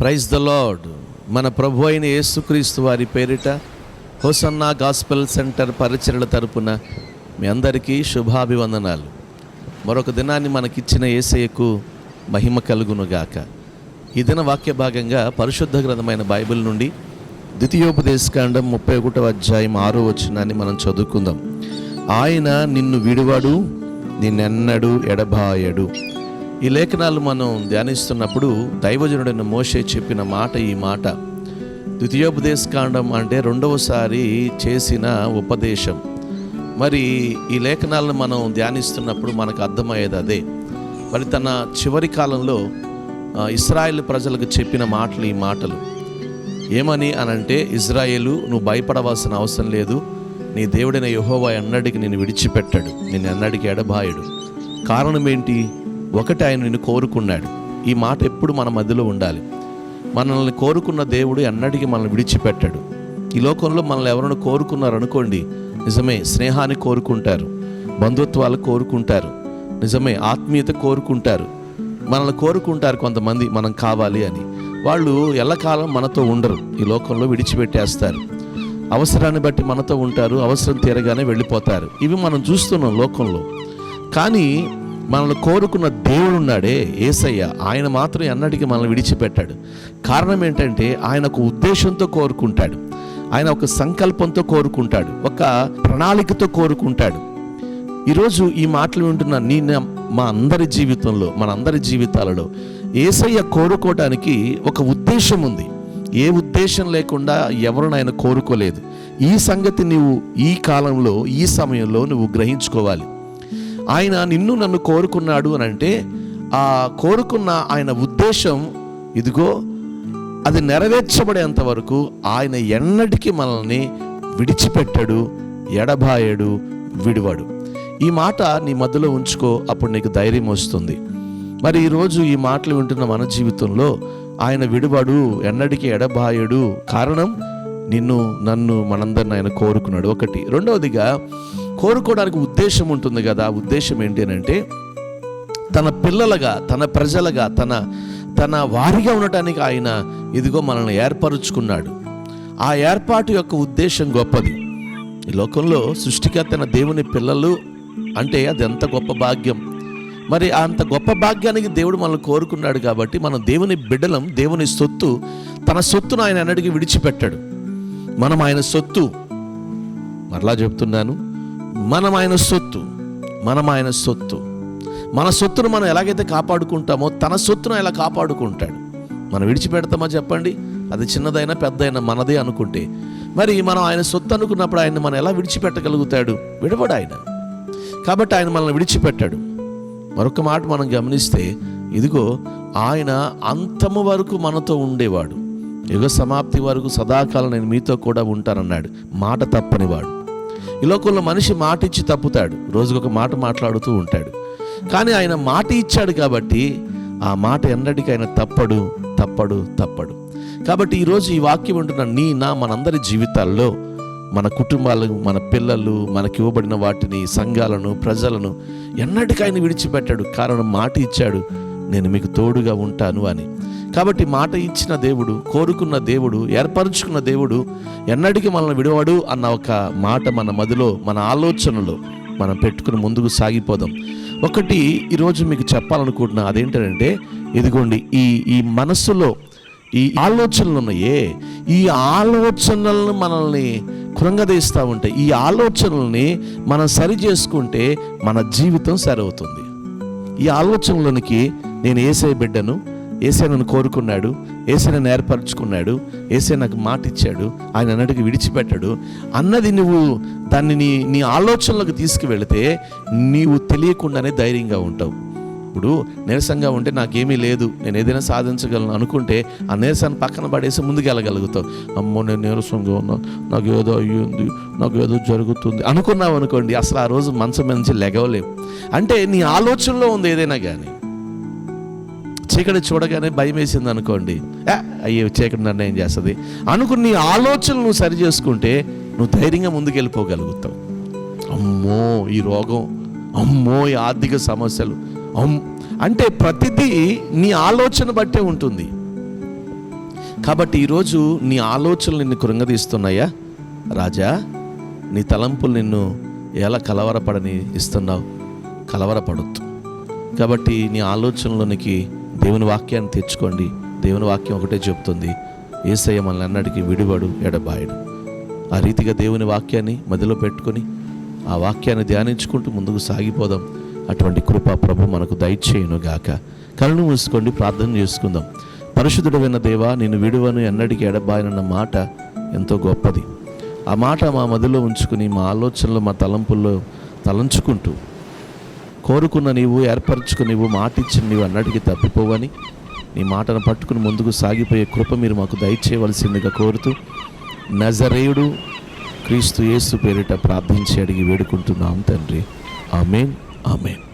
Praise the lord. మన ప్రభు అయిన యేసుక్రీస్తు వారి పేరిట హోసన్నా గాస్పెల్ సెంటర్ పరిచర్ల తరపున మీ అందరికీ శుభాభివందనాలు. మరొక దినాన్ని మనకిచ్చిన ఏసయ్యకు మహిమ కలుగునుగాక. ఈ దిన వాక్య భాగంగా పరిశుద్ధ గ్రంథమైన బైబిల్ నుండి ద్వితీయోపదేశకాండం ముప్పై ఒకటో అధ్యాయం ఆరో వచ్చినాన్ని మనం చదువుకుందాం. ఆయన నిన్ను విడువడు నిన్నెన్నడు ఎడబాయడు. ఈ లేఖనాలు మనం ధ్యానిస్తున్నప్పుడు దైవజనుడైన మోషే చెప్పిన మాట ఈ మాట. ద్వితీయోపదేశకాండం అంటే రెండవసారి చేసిన ఉపదేశం. మరి ఈ లేఖనాలను మనం ధ్యానిస్తున్నప్పుడు మనకు అర్థమయ్యేది అదే. మరి తన చివరి కాలంలో ఇస్రాయేల్ ప్రజలకు చెప్పిన మాటలు ఈ మాటలు. ఏమని అనంటే ఇజ్రాయేలు నువ్వు భయపడవలసిన అవసరం లేదు. నీ దేవుడైన యహోవా ఎన్నడికి నేను విడిచిపెట్టాడు. నేను ఎన్నడికి ఎడబాయుడు. కారణం ఏంటి? ఒకటి ఆయన నిన్ను కోరుకున్నాడు. ఈ మాట ఎప్పుడు మన మధ్యలో ఉండాలి. మనల్ని కోరుకున్న దేవుడు ఎన్నటికీ మనల్ని విడిచిపెట్టాడు. ఈ లోకంలో మనల్ని ఎవరైనా కోరుకున్నారు అనుకోండి నిజమే స్నేహాన్ని కోరుకుంటారు బంధుత్వాలు కోరుకుంటారు నిజమే ఆత్మీయత కోరుకుంటారు. మనల్ని కోరుకుంటారు కొంతమంది మనం కావాలి అని. వాళ్ళు ఎల్లకాలం మనతో ఉండరు ఈ లోకంలో విడిచిపెట్టేస్తారు. అవసరాన్ని బట్టి మనతో ఉంటారు అవసరం తీరగానే వెళ్ళిపోతారు. ఇవి మనం చూస్తున్నాం లోకంలో. కానీ మనల్ని కోరుకున్న దేవుడు ఉన్నాడే ఏసయ్య. ఆయన మాత్రం ఎన్నటికీ మనల్ని విడిచిపెట్టాడు. కారణం ఏంటంటే ఆయన ఒక ఉద్దేశంతో కోరుకుంటాడు. ఆయన ఒక సంకల్పంతో కోరుకుంటాడు. ఒక ప్రణాళికతో కోరుకుంటాడు. ఈరోజు ఈ మాటలు వింటున్న నీ మా అందరి జీవితంలో మన అందరి జీవితాలలో ఏసయ్య కోరుకోవడానికి ఒక ఉద్దేశం ఉంది. ఏ ఉద్దేశం లేకుండా ఎవరిని ఆయన కోరుకోలేదు. ఈ సంగతి నువ్వు ఈ కాలంలో ఈ సమయంలో నువ్వు గ్రహించుకోవాలి. ఆయన నిన్ను నన్ను కోరుకున్నాడు అని అంటే ఆ కోరుకున్న ఆయన ఉద్దేశం ఇదిగో అది నెరవేర్చబడేంత వరకు ఆయన ఎన్నటికీ మనల్ని విడిచిపెట్టడు ఎడబాయడు విడివాడు. ఈ మాట నీ మధ్యలో ఉంచుకో అప్పుడు నీకు ధైర్యం వస్తుంది. మరి ఈరోజు ఈ మాటలు వింటున్న మన జీవితంలో ఆయన విడివాడు ఎన్నటికీ ఎడబాయడు. కారణం నిన్ను నన్ను మనందరిని ఆయన కోరుకున్నాడు. ఒకటి. రెండవదిగా కోరుకోవడానికి ఉద్దేశం ఉంటుంది కదా. ఆ ఉద్దేశం ఏంటి అని అంటే తన పిల్లలుగా తన ప్రజలుగా తన తన వారిగా ఉండటానికి ఆయన ఇదిగో మనల్ని ఏర్పరుచుకున్నాడు. ఆ ఏర్పాటు యొక్క ఉద్దేశం గొప్పది. ఈ లోకంలో సృష్టికర్తన దేవుని పిల్లలు అంటే అది ఎంత గొప్ప భాగ్యం. మరి అంత గొప్ప భాగ్యానికి దేవుడు మనల్ని కోరుకున్నాడు కాబట్టి మనం దేవుని బిడ్డలం దేవుని సొత్తు తన సొత్తును ఆయన ఎన్నటికీ విడిచిపెట్టాడు. మనం ఆయన సొత్తు. మరలా చెప్తున్నాను మనం ఆయన సొత్తు మనం ఆయన సొత్తు. మన సొత్తును మనం ఎలాగైతే కాపాడుకుంటామో తన సొత్తును ఎలా కాపాడుకుంటాడు. మనం విడిచిపెడతామా చెప్పండి? అది చిన్నదైనా పెద్దదైనా మనదే అనుకుంటే. మరి మనం ఆయన సొత్తు అనుకున్నప్పుడు ఆయన మనం ఎలా విడిచిపెట్టగలుగుతాడు? విడవడు ఆయన. కాబట్టి ఆయన మనల్ని విడిచిపెట్టాడు. మరొక మాట మనం గమనిస్తే ఇదిగో ఆయన అంతము వరకు మనతో ఉండేవాడు. యుగ సమాప్తి వరకు సదాకాలం నేను మీతో కూడా ఉంటానన్నాడు. మాట తప్పనివాడు. ఈ లోకంలో మనిషి మాట ఇచ్చి తప్పుతాడు. రోజుకొక మాట మాట్లాడుతూ ఉంటాడు. కానీ ఆయన మాట ఇచ్చాడు కాబట్టి ఆ మాట ఎన్నటికీ ఆయన తప్పడు తప్పడు తప్పడు. కాబట్టి ఈరోజు ఈ వాక్యం ఉంటున్న నీ నా మనందరి జీవితాల్లో మన కుటుంబాలు మన పిల్లలు మనకి ఇవ్వబడిన వాటిని సంఘాలను ప్రజలను ఎన్నటికైనా విడిచిపెట్టాడు. కారణం మాట ఇచ్చాడు. నేను మీకు తోడుగా ఉంటాను అని. కాబట్టి మాట ఇచ్చిన దేవుడు కోరుకున్న దేవుడు ఏర్పరచుకున్న దేవుడు ఎన్నటికీ మనల్ని విడవడు అన్న ఒక మాట మన మదిలో మన ఆలోచనలో మనం పెట్టుకుని ముందుకు సాగిపోదాం. ఒకటి ఈరోజు మీకు చెప్పాలనుకుంటున్నా అదేంటంటే ఇదిగోండి ఈ ఈ మనస్సులో ఈ ఆలోచనలు ఉన్నాయే. ఈ ఆలోచనలను మనల్ని కృంగదీస్తూ ఉంటాయి. ఈ ఆలోచనల్ని మనం సరి చేసుకుంటే మన జీవితం సరవుతుంది ఈ ఆలోచనలోనికి నేను ఏసే బిడ్డను ఏసే నన్ను కోరుకున్నాడు ఏసే నన్ను ఏర్పరచుకున్నాడు ఏసే నాకు మాట ఇచ్చాడు ఆయన అన్నటికి విడిచిపెట్టాడు. అన్నది నువ్వు దాన్ని నీ నీ ఆలోచనలకు తీసుకువెళితే నీవు తెలియకుండానే ధైర్యంగా ఉంటావు. ఇప్పుడు నీరసంగా ఉంటే నాకేమీ లేదు నేను ఏదైనా సాధించగలను అనుకుంటే ఆ నీరసాన్ని పక్కన పడేసి ముందుకు వెళ్ళగలుగుతావు. అమ్మో నేను నీరసంగా ఉన్నా నాకు ఏదో అయ్యింది నాకు ఏదో జరుగుతుంది అనుకున్నావు అనుకోండి అసలు ఆ రోజు మంచం మీద నుంచి లెగవలేవు అంటే నీ ఆలోచనలో ఉంది ఏదైనా కానీ. చీకటి చూడగానే భయం వేసింది అనుకోండి అయ్యే చీకటి నిర్ణయం చేస్తుంది. అనుకుని నీ ఆలోచనలు నువ్వు సరి చేసుకుంటే నువ్వు ధైర్యంగా ముందుకెళ్ళిపోగలుగుతావు. అమ్మో ఈ రోగం. అమ్మో ఈ ఆర్థిక సమస్యలు. అమ్ అంటే ప్రతిదీ నీ ఆలోచన బట్టే ఉంటుంది. కాబట్టి ఈరోజు నీ ఆలోచనలు నిన్ను కృంగదీస్తున్నాయా? రాజా నీ తలంపులు నిన్ను ఎలా కలవరపడని ఇస్తున్నావు? కలవరపడొద్దు. కాబట్టి నీ ఆలోచనలోనికి దేవుని వాక్యాన్ని తెచ్చుకోండి. దేవుని వాక్యం ఒకటే చెప్తుంది. ఏసయ్య మనల్ని అన్నటికీ విడివాడు ఎడబాయడు. ఆ రీతిగా దేవుని వాక్యాన్ని మదిలో పెట్టుకొని ఆ వాక్యాన్ని ధ్యానించుకుంటూ ముందుకు సాగిపోదాం. అటువంటి కృప ప్రభు మనకు దయచేయును గాక కళ్ళు మూసుకోండి ప్రార్థన చేసుకుందాం. పరిశుద్ధుడైన దేవా నేను విడువను ఎన్నటికీ ఎడబాయనన్న మాట ఎంతో గొప్పది. ఆ మాట మా మదిలో ఉంచుకుని మా ఆలోచనలు మా తలంపుల్లో తలంచుకుంటూ కోరుకున్న నీవు ఏర్పరచుకుని నీవు మాట ఇచ్చిన నీవు అన్నటికీ తప్పిపోవని నీ మాటను పట్టుకుని ముందుకు సాగిపోయే కృప మీరు మాకు దయచేయవలసిందిగా కోరుతూ నజరేయుడు క్రీస్తు యేసు పేరిట ప్రార్థించి అడిగి వేడుకుంటున్నాం తండ్రి. Amen amen.